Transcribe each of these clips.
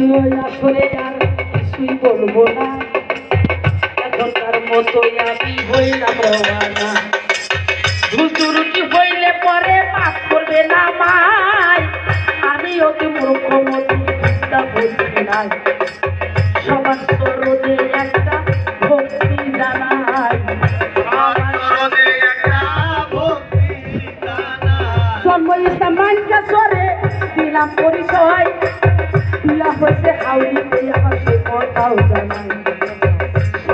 আসলে আর কিছুই বলব না এখনকার মতোই আমি হইলাম রওনা ধুতুরুটি হইলে পরে মাফ করবে না আমি অতি মূর্খ মতি তা নাই সবার চরণে একটা ভক্তি জানাই। জন্ম ইসলাম মাইকা সরে দিলাম পরিচয়। কথাও জানাই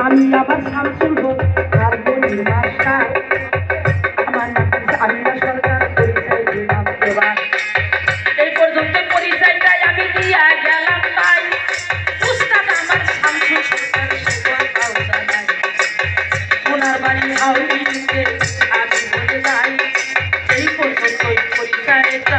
আমি আবার শামসুল হক আর বলি মাস্টার আমার নাম আমিনা সরকার, পরিচয় দিলাম এবার। এই পর্যন্ত পরিচয়টাই আমি দিয়া গেলাম তাই। উস্তাদ আমার শামসুল সরকার কথাও জানাই ওনার বাড়ি হাউলিতে আমি বলে যাই এই পর্যন্ত পরিচয়টা।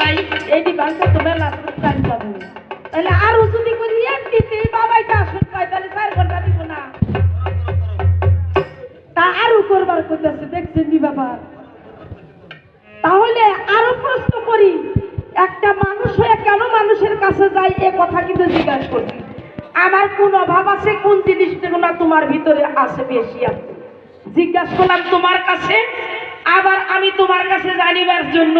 করি নেই এইটি বাংলা তো মেলা টাইম পাবো তাহলে আরও যদি করি এমনিতে বাবাইটা আসুন পাই তাহলে চার ঘণ্টা দিব না। তা আরও করবার করতেছে দেখছেন নি ব্যাপার তাহলে আরও প্রশ্ন করি, একটা মানুষ হয়ে কেন মানুষের কাছে যায় এ কথা কিন্তু জিজ্ঞাসা করছি। আমার কোন অভাব আছে, কোন জিনিসটা না, তোমার ভিতরে আছে বেশি আছে জিজ্ঞাসা করলাম তোমার কাছে, আবার আমি তোমার কাছে জানিবার জন্য